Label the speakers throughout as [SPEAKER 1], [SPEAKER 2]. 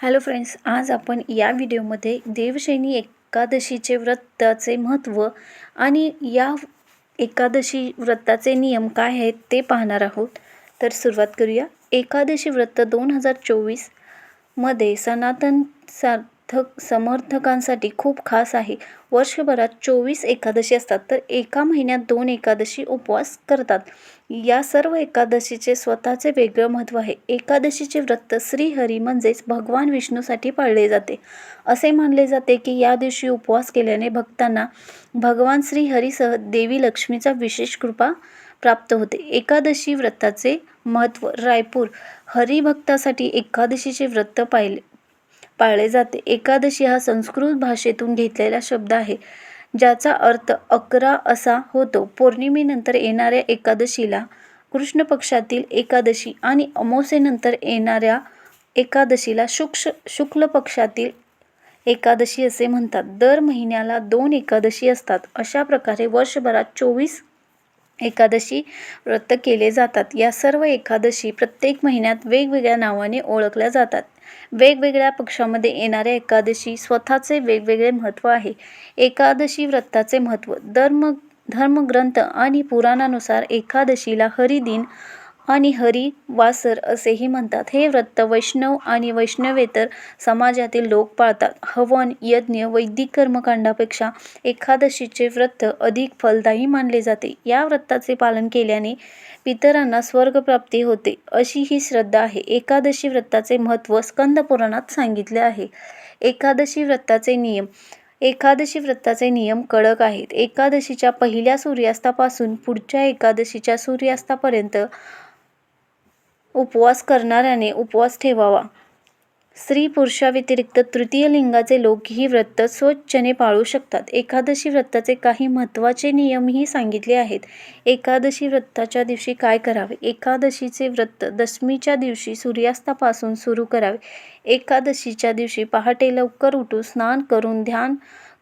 [SPEAKER 1] Hello friends आज आपण या व्हिडिओमध्ये देवशैनी एकादशीचे व्रताचे महत्त्व आणि या एकादशी व्रताचे नियम काय आहेत ते पाहणार आहोत. तर सुरुवात करूया. एकादशी व्रत दोन हजार चोवीसमध्ये सनातन सा थक समर्थकांसाठी खूप खास आहे. वर्षभरात चोवीस एकादशी असतात तर एका महिन्यात दोन एकादशी उपवास करतात. या सर्व एकादशीचे स्वतःचे वेगळं महत्त्व आहे. एकादशीचे व्रत श्रीहरी म्हणजेच भगवान विष्णूसाठी पाळले जाते. असे मानले जाते की या दिवशी उपवास केल्याने भक्तांना भगवान श्रीहरीसह देवी लक्ष्मीचा विशेष कृपा प्राप्त होते. एकादशी व्रताचे महत्त्व रायपूर हरिभक्तासाठी एकादशीचे व्रत पाहिले पाळले जाते. एकादशी हा संस्कृत भाषेतून घेतलेला शब्द आहे ज्याचा अर्थ अकरा असा होतो. पौर्णिमेनंतर येणाऱ्या एकादशीला कृष्ण पक्षातील एकादशी आणि अमावस्येनंतर येणाऱ्या एकादशीला शुक्ष शुक्ल पक्षातील एकादशी असे म्हणतात. दर महिन्याला दोन एकादशी असतात. अशा प्रकारे वर्षभरात चोवीस एकादशी व्रत केले जातात. या सर्व एकादशी प्रत्येक महिन्यात वेगवेगळ्या नावाने ओळखल्या जातात. वेगवेगळ्या पक्षामध्ये येणाऱ्या एकादशी स्वतःचे वेगवेगळे महत्त्व आहे. एकादशी व्रताचे महत्त्व धर्म धर्मग्रंथ आणि पुराणानुसार एकादशीला हरिदिन आणि हरी वासर असेही म्हणतात. हे व्रत वैष्णव आणि वैष्णवेतर समाजातील लोक पाळतात. हवन यज्ञ वैदिक कर्मकांडापेक्षा एकादशीचे व्रत अधिक फलदायी मानले जाते. या व्रताचे पालन केल्याने पितरांना स्वर्गप्राप्ती होते अशी ही श्रद्धा आहे. एकादशी व्रताचे महत्त्व स्कंद पुराणात सांगितले आहे. एकादशी व्रताचे नियम एकादशी व्रताचे नियम कडक आहेत. एकादशीच्या पहिल्या सूर्यास्तापासून पुढच्या एकादशीच्या सूर्यास्तापर्यंत उपवास करणाऱ्याने उपवास ठेवावा. स्त्री पुरुषाव्यतिरिक्त तृतीय लिंगाचे लोक ही व्रत स्वच्छने पाळू शकतात. एकादशी व्रताचे काही महत्त्वाचे नियमही सांगितले आहेत. एकादशी व्रताच्या दिवशी काय करावे? एकादशीचे व्रत दशमीच्या दिवशी सूर्यास्तापासून सुरू करावे. एकादशीच्या दिवशी पहाटे लवकर उठून स्नान करून ध्यान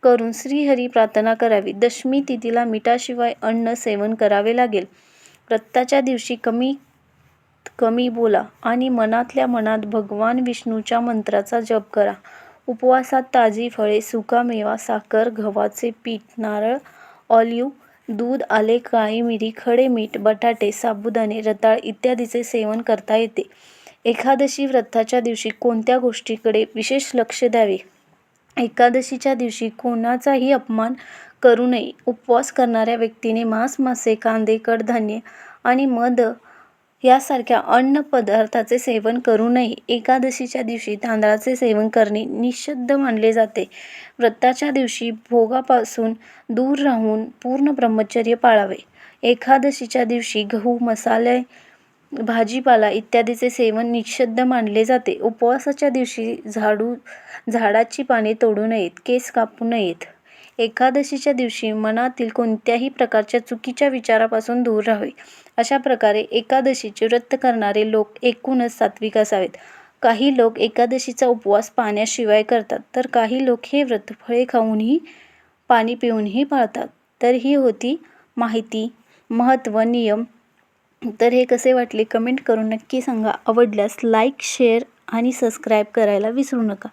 [SPEAKER 1] करून श्रीहरी प्रार्थना करावी. दशमी तिथीला मिठाशिवाय अन्न सेवन करावे लागेल. व्रताच्या दिवशी कमी कमी बोला आणि मनातल्या मनात भगवान विष्णूच्या मंत्राचा जप करा. उपवासात ताजी फळे सुकामेवा साखर गव्हाचे पीठ नारळ ऑलिव्ह दूध आले काळी मिरी खडे मीठ बटाटे साबुदाणे रताळ इत्यादीचे सेवन करता येते. एकादशी व्रताच्या दिवशी कोणत्या गोष्टीकडे विशेष लक्ष द्यावे? एकादशीच्या दिवशी कोणाचाही अपमान करू नये. उपवास करणाऱ्या व्यक्तीने मांस मासे कांदे कडधान्य आणि मध यासारख्या अन्न पदार्थाचे सेवन करू नये एकादशीच्या दिवशी तांदळाचे सेवन करणे निषिद्ध मानले जाते. व्रताच्या दिवशी भोगापासून दूर राहून पूर्ण ब्रह्मचर्य पाळावे. एकादशीच्या दिवशी गहू मसाले भाजीपाला इत्यादीचे सेवन निषिद्ध मानले जाते. उपवासाच्या दिवशी झाडू झाडाची पाने तोडू नयेत केस कापू नयेत. एकादशीच्या दिवशी मनातील कोणत्याही प्रकारच्या चुकीच्या विचारापासून दूर राहावे. अशा प्रकारे एकादशीचे व्रत करणारे लोक एकूणच सात्विक असावेत. काही लोक एकादशीचा उपवास पाण्याशिवाय करतात तर काही लोक हे व्रत फळे खाऊनही पाणी पिऊनही पाळतात. तर ही होती माहिती महत्त्व नियम. तर हे कसे वाटले कमेंट करून नक्की सांगा. आवडल्यास लाईक शेअर आणि सबस्क्राईब करायला विसरू नका.